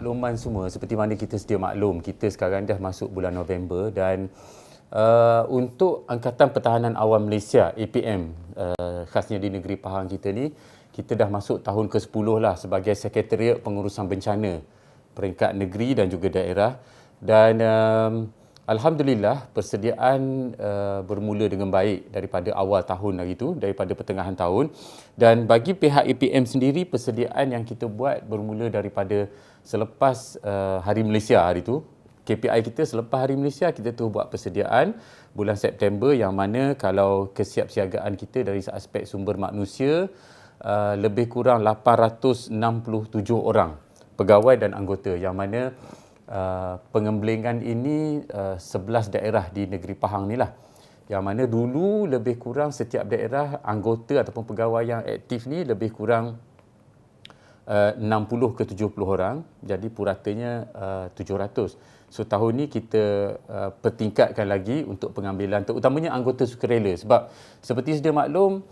makluman semua. Seperti mana kita sedia maklum. Kita sekarang dah masuk bulan November dan uh, untuk Angkatan Pertahanan Awam Malaysia APM uh, khasnya di negeri Pahang kita ni kita dah masuk tahun ke-10 lah sebagai Sekretariat Pengurusan Bencana peringkat negeri dan juga daerah. Dan um, Alhamdulillah persediaan uh, bermula dengan baik daripada awal tahun lagi tu daripada pertengahan tahun. Dan bagi pihak APM sendiri persediaan yang kita buat bermula daripada selepas uh, Hari Malaysia hari tu. KPI kita selepas Hari Malaysia kita tu buat persediaan bulan September yang mana kalau kesiapsiagaan kita dari aspek sumber manusia uh, lebih kurang 867 orang pegawai dan anggota yang mana Uh, pengembelingan ini uh, 11 daerah di negeri Pahang ni lah. Yang mana dulu lebih kurang setiap daerah anggota ataupun pegawai yang aktif ni lebih kurang uh, 60 ke 70 orang. Jadi puratanya uh, 700. So tahun ni kita uh, pertingkatkan lagi untuk pengambilan terutamanya anggota sukarela. Sebab seperti sedia maklum,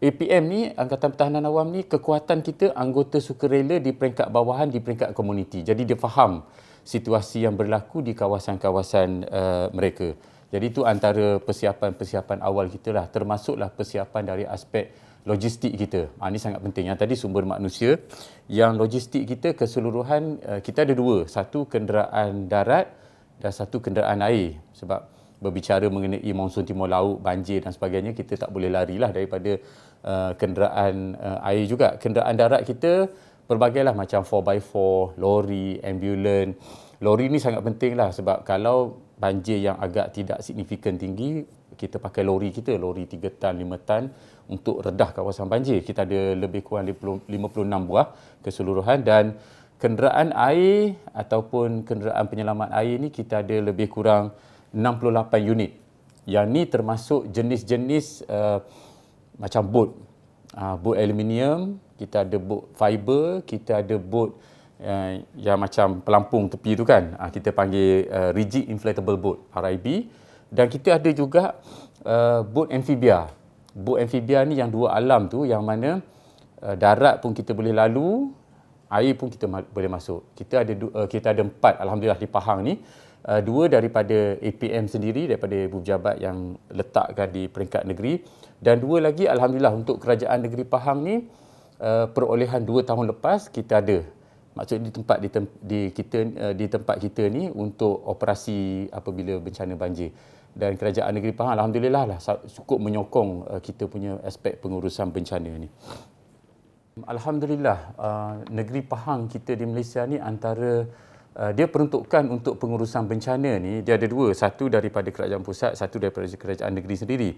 APM ni, Angkatan Pertahanan Awam ni, kekuatan kita anggota sukarela di peringkat bawahan, di peringkat komuniti. Jadi dia faham situasi yang berlaku di kawasan-kawasan uh, mereka. Jadi itu antara persiapan-persiapan awal kita lah, termasuklah persiapan dari aspek logistik kita. Ha, ini sangat penting. Yang tadi sumber manusia, yang logistik kita keseluruhan uh, kita ada dua, satu kenderaan darat dan satu kenderaan air. Sebab berbicara mengenai monsun timur laut, banjir dan sebagainya, kita tak boleh larilah daripada uh, kenderaan uh, air juga. Kenderaan darat kita lah macam 4x4, lori, ambulans. Lori ni sangat penting lah sebab kalau banjir yang agak tidak signifikan tinggi, kita pakai lori kita, lori 3 tan, 5 tan untuk redah kawasan banjir. Kita ada lebih kurang 56 buah keseluruhan dan kenderaan air ataupun kenderaan penyelamat air ni kita ada lebih kurang 68 unit. Yang ni termasuk jenis-jenis uh, macam boat. Uh, boat aluminium, kita ada boat fiber, kita ada boat uh, yang macam pelampung tepi tu kan. Uh, kita panggil uh, rigid inflatable boat, RIB. Dan kita ada juga uh, boat amphibia. Boat amphibia ni yang dua alam tu yang mana uh, darat pun kita boleh lalu, air pun kita ma- boleh masuk. Kita ada uh, kita ada empat alhamdulillah di Pahang ni. Uh, dua daripada APM sendiri daripada ibu pejabat yang letakkan di peringkat negeri dan dua lagi alhamdulillah untuk kerajaan negeri Pahang ni uh, perolehan dua tahun lepas kita ada. Maksud di tempat di, di kita uh, di tempat kita ni untuk operasi apabila bencana banjir. Dan kerajaan negeri Pahang alhamdulillah lah cukup menyokong uh, kita punya aspek pengurusan bencana ni. Alhamdulillah negeri Pahang kita di Malaysia ni antara dia peruntukan untuk pengurusan bencana ni dia ada dua. Satu daripada kerajaan pusat satu daripada kerajaan negeri sendiri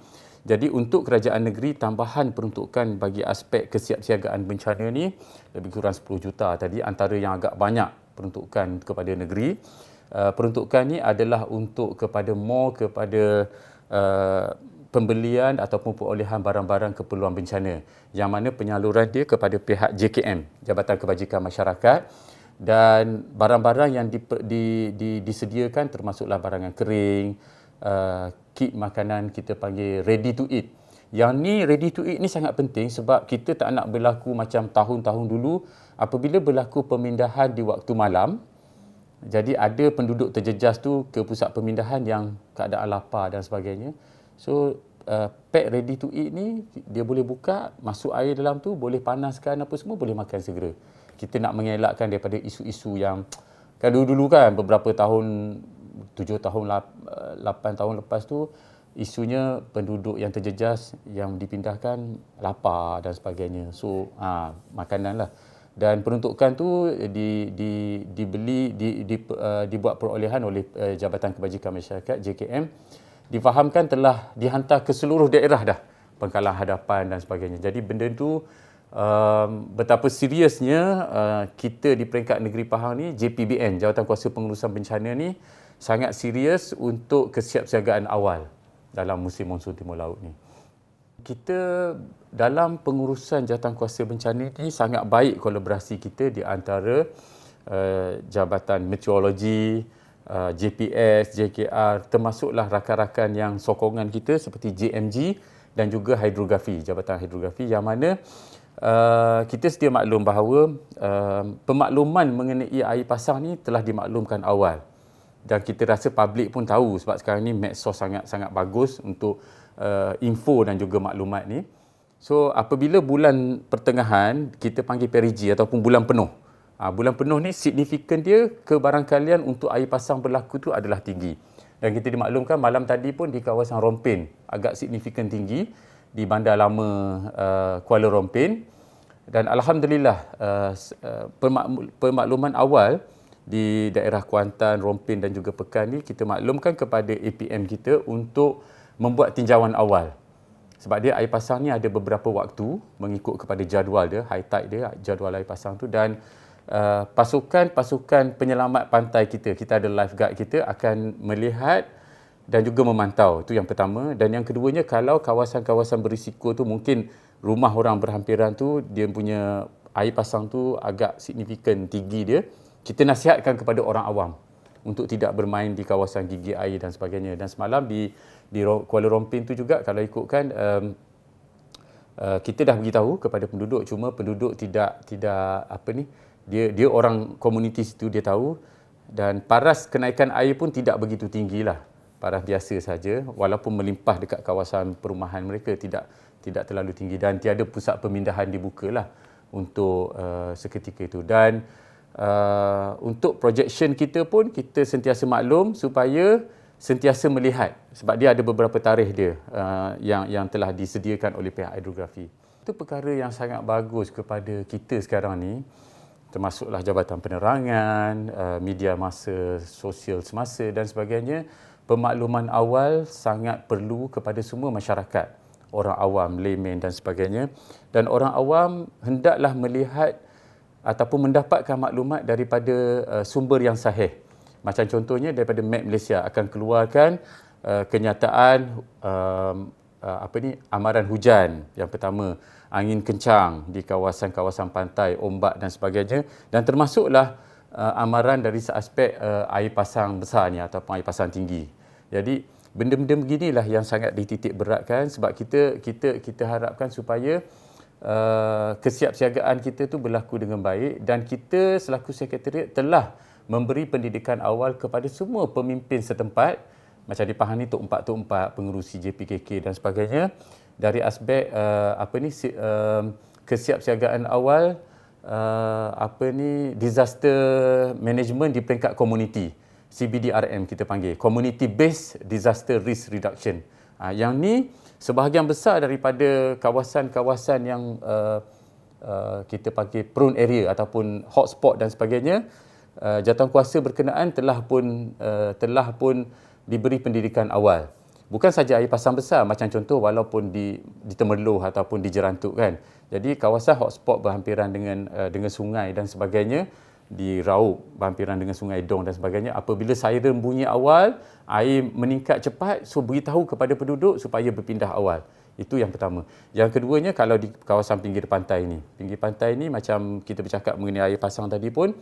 jadi untuk kerajaan negeri tambahan peruntukan bagi aspek kesiapsiagaan bencana ni lebih kurang 10 juta tadi antara yang agak banyak peruntukan kepada negeri. Uh, peruntukan ni adalah untuk kepada more kepada uh, pembelian ataupun perolehan barang-barang keperluan bencana yang mana penyaluran dia kepada pihak JKM Jabatan Kebajikan Masyarakat dan barang-barang yang di, di, di, disediakan termasuklah barangan kering, uh, kit makanan kita panggil ready to eat. Yang ni ready to eat ni sangat penting sebab kita tak nak berlaku macam tahun-tahun dulu apabila berlaku pemindahan di waktu malam. Jadi ada penduduk terjejas tu ke pusat pemindahan yang keadaan lapar dan sebagainya. So uh, pack ready to eat ni dia boleh buka, masuk air dalam tu, boleh panaskan apa semua, boleh makan segera. Kita nak mengelakkan daripada isu-isu yang kan dulu-dulu kan beberapa tahun tujuh tahun, eh, lapan tahun lepas tu isunya penduduk yang terjejas yang dipindahkan lapar dan sebagainya. So, ha, makanan lah. Dan peruntukan tu di, di, dibeli, di, di, uh, dibuat perolehan oleh uh, Jabatan Kebajikan Masyarakat, JKM, difahamkan telah dihantar ke seluruh daerah dah pengkalan hadapan dan sebagainya. Jadi benda tu um, betapa seriusnya uh, kita di peringkat negeri Pahang ni, JPBN, Jawatan Kuasa Pengurusan Bencana ni, sangat serius untuk kesiapsiagaan awal dalam musim monsun timur laut ni. Kita dalam pengurusan jawatan kuasa bencana ini sangat baik kolaborasi kita di antara uh, Jabatan Meteorologi, uh, JPS, JKR termasuklah rakan-rakan yang sokongan kita seperti JMG dan juga hidrografi, Jabatan Hidrografi yang mana uh, kita sedia maklum bahawa uh, pemakluman mengenai air pasang ni telah dimaklumkan awal dan kita rasa publik pun tahu sebab sekarang ni medsos sangat sangat bagus untuk uh, info dan juga maklumat ni. So apabila bulan pertengahan kita panggil perigi ataupun bulan penuh. Ha, bulan penuh ni signifikan dia kebarangkalian untuk air pasang berlaku tu adalah tinggi. Dan kita dimaklumkan malam tadi pun di kawasan Rompin agak signifikan tinggi di bandar lama uh, Kuala Rompin. Dan alhamdulillah uh, uh pemakluman awal di daerah Kuantan, Rompin dan juga Pekan ni kita maklumkan kepada APM kita untuk membuat tinjauan awal. Sebab dia air pasang ni ada beberapa waktu mengikut kepada jadual dia, high tide dia, jadual air pasang tu dan uh, pasukan-pasukan penyelamat pantai kita, kita ada lifeguard kita akan melihat dan juga memantau. Itu yang pertama dan yang keduanya kalau kawasan-kawasan berisiko tu mungkin rumah orang berhampiran tu dia punya air pasang tu agak signifikan tinggi dia kita nasihatkan kepada orang awam untuk tidak bermain di kawasan gigi air dan sebagainya. Dan semalam di di Kuala Rompin tu juga kalau ikutkan um, uh, kita dah beritahu kepada penduduk. Cuma penduduk tidak tidak apa ni dia dia orang komuniti situ dia tahu. Dan paras kenaikan air pun tidak begitu tinggi lah. Paras biasa saja. Walaupun melimpah dekat kawasan perumahan mereka tidak tidak terlalu tinggi. Dan tiada pusat pemindahan dibukalah untuk uh, seketika itu. Dan uh, untuk projection kita pun kita sentiasa maklum supaya sentiasa melihat sebab dia ada beberapa tarikh dia uh, yang yang telah disediakan oleh pihak hidrografi. Itu perkara yang sangat bagus kepada kita sekarang ni termasuklah Jabatan Penerangan, uh, media masa sosial semasa dan sebagainya. Pemakluman awal sangat perlu kepada semua masyarakat, orang awam, layman dan sebagainya. Dan orang awam hendaklah melihat ataupun mendapatkan maklumat daripada uh, sumber yang sahih. Macam contohnya daripada Map Malaysia akan keluarkan uh, kenyataan um, uh, apa ni amaran hujan yang pertama angin kencang di kawasan-kawasan pantai, ombak dan sebagainya dan termasuklah uh, amaran dari aspek uh, air pasang besar ni ataupun air pasang tinggi. Jadi benda-benda beginilah yang sangat dititik beratkan sebab kita kita kita harapkan supaya Uh, kesiapsiagaan kita tu berlaku dengan baik dan kita selaku sekretariat telah memberi pendidikan awal kepada semua pemimpin setempat macam dipahami Tok Empat Tok Empat pengurusi JPKK dan sebagainya dari aspek uh, apa ni uh, kesiapsiagaan awal uh, apa ni disaster management di peringkat komuniti CBDRM kita panggil community based disaster risk reduction. Uh, yang ni sebahagian besar daripada kawasan-kawasan yang uh, uh, kita panggil prone area ataupun hotspot dan sebagainya uh, jawatankuasa berkenaan telah pun uh, telah pun diberi pendidikan awal. Bukan saja air pasang besar macam contoh walaupun di di Temerloh ataupun di Jerantuk kan. Jadi kawasan hotspot berhampiran dengan uh, dengan sungai dan sebagainya di Raub berhampiran dengan Sungai Dong dan sebagainya apabila siren bunyi awal air meningkat cepat so beritahu kepada penduduk supaya berpindah awal. Itu yang pertama. Yang keduanya kalau di kawasan pinggir pantai ini pinggir pantai ini macam kita bercakap mengenai air pasang tadi pun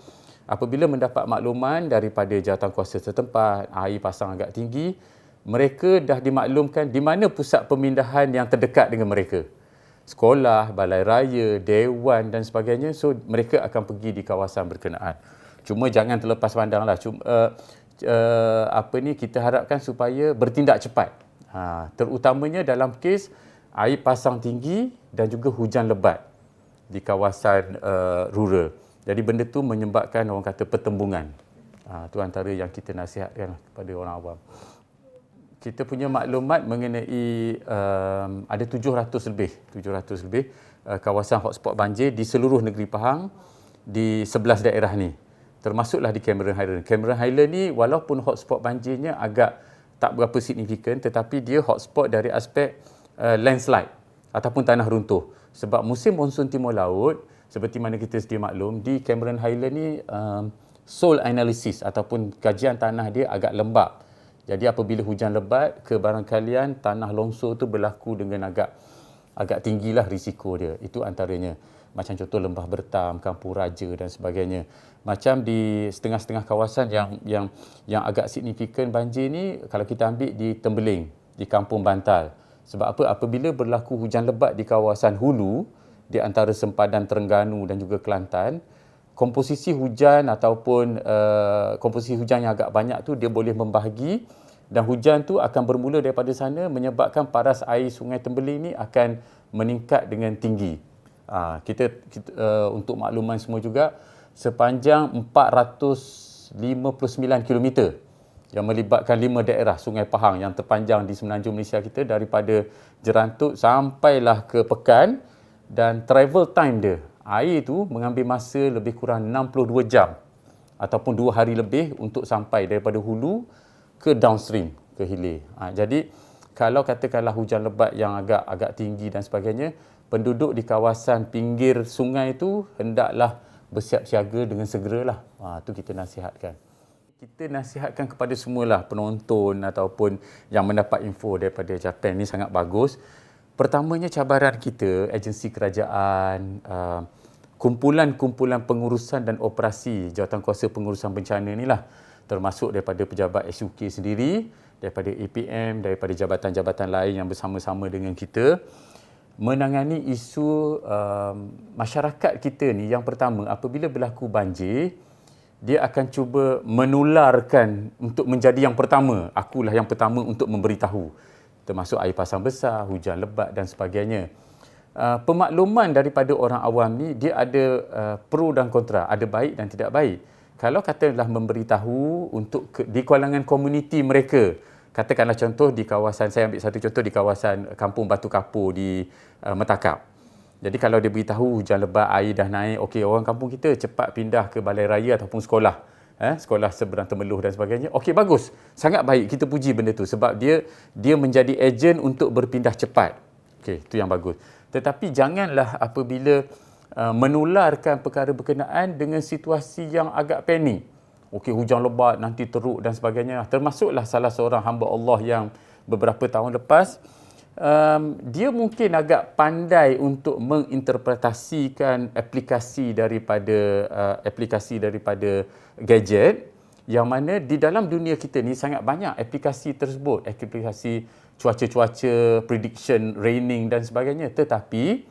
apabila mendapat makluman daripada jawatankuasa setempat air pasang agak tinggi mereka dah dimaklumkan di mana pusat pemindahan yang terdekat dengan mereka sekolah, balai raya, dewan dan sebagainya. So mereka akan pergi di kawasan berkenaan. Cuma jangan terlepas pandanglah. Cuma uh, uh, apa ni kita harapkan supaya bertindak cepat. Ha, terutamanya dalam kes air pasang tinggi dan juga hujan lebat di kawasan uh, rural. Jadi benda tu menyebabkan orang kata pertembungan. Ha, tu antara yang kita nasihatkan kepada orang awam kita punya maklumat mengenai um, ada 700 lebih 700 lebih uh, kawasan hotspot banjir di seluruh negeri Pahang di 11 daerah ni termasuklah di Cameron Highland. Cameron Highland ni walaupun hotspot banjirnya agak tak berapa signifikan tetapi dia hotspot dari aspek uh, landslide ataupun tanah runtuh. Sebab musim monsun timur laut seperti mana kita sedia maklum di Cameron Highland ni um, soil analysis ataupun kajian tanah dia agak lembap jadi apabila hujan lebat, kebarangkalian tanah longsor tu berlaku dengan agak agak tinggilah risiko dia. Itu antaranya. Macam contoh lembah bertam, kampung raja dan sebagainya. Macam di setengah-setengah kawasan yang yang yang agak signifikan banjir ni kalau kita ambil di Tembeling, di kampung Bantal. Sebab apa? Apabila berlaku hujan lebat di kawasan hulu, di antara sempadan Terengganu dan juga Kelantan, komposisi hujan ataupun uh, komposisi hujan yang agak banyak tu dia boleh membahagi dan hujan tu akan bermula daripada sana menyebabkan paras air Sungai Tembeling ni akan meningkat dengan tinggi. Uh, kita, kita uh, untuk makluman semua juga sepanjang 459 km yang melibatkan lima daerah Sungai Pahang yang terpanjang di semenanjung Malaysia kita daripada Jerantut sampailah ke Pekan dan travel time dia air tu mengambil masa lebih kurang 62 jam ataupun 2 hari lebih untuk sampai daripada hulu ke downstream ke hilir. Ha, jadi kalau katakanlah hujan lebat yang agak agak tinggi dan sebagainya, penduduk di kawasan pinggir sungai itu hendaklah bersiap siaga dengan segeralah. Ha, itu kita nasihatkan kita nasihatkan kepada semualah penonton ataupun yang mendapat info daripada Japan ni sangat bagus. Pertamanya cabaran kita, agensi kerajaan, uh, kumpulan-kumpulan pengurusan dan operasi jawatan kuasa pengurusan bencana ni lah termasuk daripada pejabat SUK sendiri, daripada APM, daripada jabatan-jabatan lain yang bersama-sama dengan kita menangani isu um, masyarakat kita ni yang pertama apabila berlaku banjir dia akan cuba menularkan untuk menjadi yang pertama. Akulah yang pertama untuk memberitahu. Termasuk air pasang besar, hujan lebat dan sebagainya. Uh, pemakluman daripada orang awam ni dia ada uh, pro dan kontra, ada baik dan tidak baik. Kalau katakanlah memberitahu untuk ke, di kalangan komuniti mereka, katakanlah contoh di kawasan saya ambil satu contoh di kawasan Kampung Batu Kapur di uh, Metakap. Jadi kalau dia beritahu hujan lebat, air dah naik, okey orang kampung kita cepat pindah ke balai raya ataupun sekolah. Eh, sekolah seberang temeluh dan sebagainya. Okey bagus. Sangat baik kita puji benda tu sebab dia dia menjadi ejen untuk berpindah cepat. Okey, itu yang bagus. Tetapi janganlah apabila uh, menularkan perkara berkenaan dengan situasi yang agak panik. Okey hujan lebat nanti teruk dan sebagainya. Termasuklah salah seorang hamba Allah yang beberapa tahun lepas um, dia mungkin agak pandai untuk menginterpretasikan aplikasi daripada uh, aplikasi daripada gadget yang mana di dalam dunia kita ni sangat banyak aplikasi tersebut. Aplikasi cuaca-cuaca prediction raining dan sebagainya. Tetapi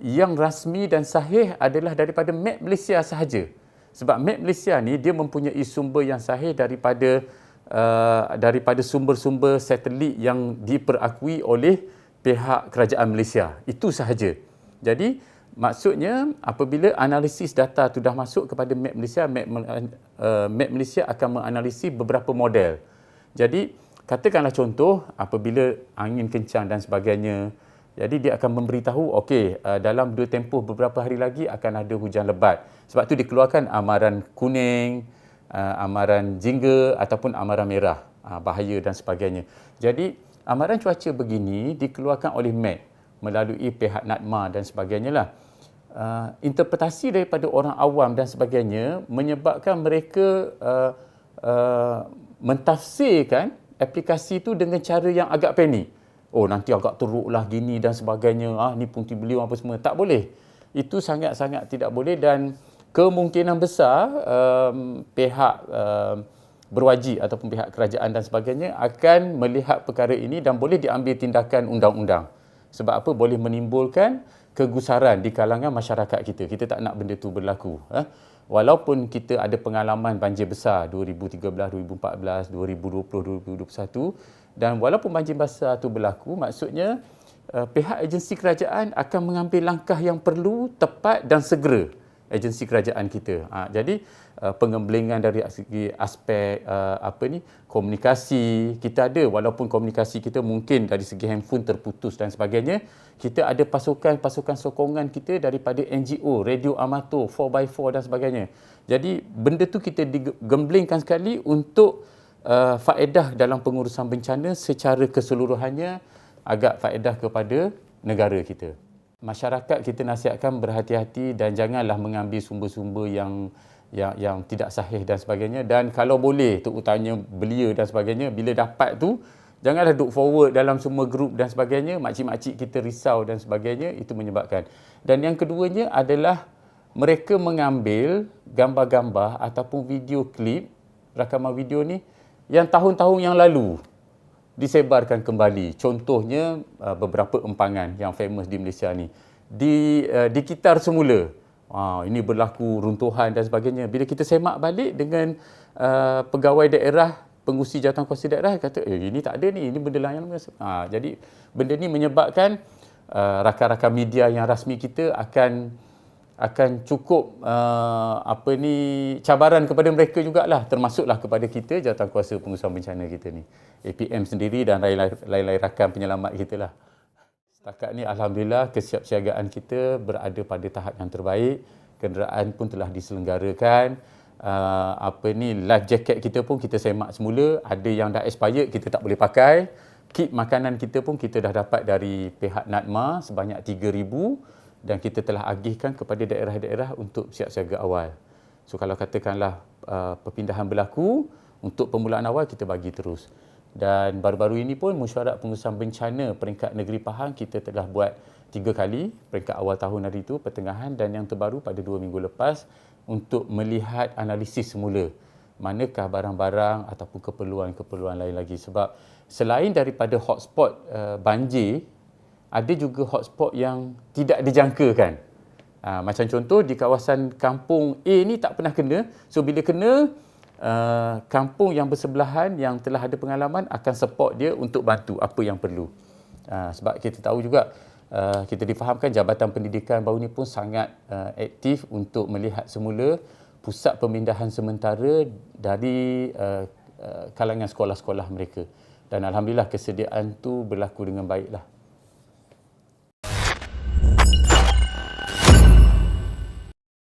yang rasmi dan sahih adalah daripada map Malaysia sahaja. Sebab map Malaysia ni dia mempunyai sumber yang sahih daripada uh, daripada sumber-sumber satelit yang diperakui oleh pihak kerajaan Malaysia. Itu sahaja. Jadi maksudnya apabila analisis data itu dah masuk kepada map Malaysia, map, uh, map Malaysia akan menganalisis beberapa model. Jadi katakanlah contoh apabila angin kencang dan sebagainya, jadi dia akan memberitahu okey uh, dalam dua tempoh beberapa hari lagi akan ada hujan lebat. Sebab tu dikeluarkan amaran kuning, uh, amaran jingga ataupun amaran merah, uh, bahaya dan sebagainya. Jadi, amaran cuaca begini dikeluarkan oleh MET melalui pihak NADMA dan sebagainya lah. Uh, interpretasi daripada orang awam dan sebagainya menyebabkan mereka uh, uh, mentafsirkan aplikasi itu dengan cara yang agak panik. Oh nanti agak teruklah gini dan sebagainya. Ah ni pun beliau apa semua. Tak boleh. Itu sangat-sangat tidak boleh dan kemungkinan besar um, pihak um, berwajib ataupun pihak kerajaan dan sebagainya akan melihat perkara ini dan boleh diambil tindakan undang-undang. Sebab apa? Boleh menimbulkan kegusaran di kalangan masyarakat kita. Kita tak nak benda itu berlaku. Eh? Walaupun kita ada pengalaman banjir besar 2013, 2014, 2020, 2021 dan walaupun banjir besar itu berlaku, maksudnya uh, pihak agensi kerajaan akan mengambil langkah yang perlu, tepat dan segera agensi kerajaan kita. Ha, jadi uh, pengembelingan dari segi aspek uh, apa ni komunikasi kita ada walaupun komunikasi kita mungkin dari segi handphone terputus dan sebagainya kita ada pasukan-pasukan sokongan kita daripada NGO, radio amatur, 4x4 dan sebagainya. Jadi benda tu kita digemblingkan sekali untuk uh, faedah dalam pengurusan bencana secara keseluruhannya agak faedah kepada negara kita masyarakat kita nasihatkan berhati-hati dan janganlah mengambil sumber-sumber yang yang yang tidak sahih dan sebagainya. Dan kalau boleh tu utanya belia dan sebagainya bila dapat tu janganlah duk forward dalam semua grup dan sebagainya makcik-makcik kita risau dan sebagainya itu menyebabkan. Dan yang keduanya adalah mereka mengambil gambar-gambar ataupun video klip rakaman video ni yang tahun-tahun yang lalu disebarkan kembali. Contohnya uh, beberapa empangan yang famous di Malaysia ni. di uh, dikitar semula. Ha, ini berlaku runtuhan dan sebagainya. Bila kita semak balik dengan uh, pegawai daerah, pengusi kuasa daerah kata, eh ini tak ada ni, ini benda lain. Ha, jadi benda ni menyebabkan uh, rakan-rakan media yang rasmi kita akan akan cukup uh, apa ni cabaran kepada mereka jugalah termasuklah kepada kita kuasa pengusaha bencana kita ni APM sendiri dan lain-lain rakan penyelamat kita lah. Setakat ni Alhamdulillah kesiapsiagaan kita berada pada tahap yang terbaik. Kenderaan pun telah diselenggarakan. Uh, apa ni life jacket kita pun kita semak semula. Ada yang dah expired kita tak boleh pakai. Kit makanan kita pun kita dah dapat dari pihak NADMA sebanyak 3,000 dan kita telah agihkan kepada daerah-daerah untuk siap siaga awal. So kalau katakanlah uh, perpindahan berlaku, untuk permulaan awal kita bagi terus. Dan baru-baru ini pun mesyuarat pengurusan bencana peringkat negeri Pahang kita telah buat tiga kali peringkat awal tahun hari itu, pertengahan dan yang terbaru pada dua minggu lepas untuk melihat analisis semula manakah barang-barang ataupun keperluan-keperluan lain lagi sebab selain daripada hotspot uh, banjir ada juga hotspot yang tidak dijangkakan. Uh, macam contoh di kawasan kampung A ni tak pernah kena. So bila kena uh, kampung yang bersebelahan yang telah ada pengalaman akan support dia untuk bantu apa yang perlu. Uh, sebab kita tahu juga uh, kita difahamkan Jabatan Pendidikan baru ni pun sangat uh, aktif untuk melihat semula pusat pemindahan sementara dari uh, uh, kalangan sekolah-sekolah mereka. Dan Alhamdulillah kesediaan tu berlaku dengan baiklah.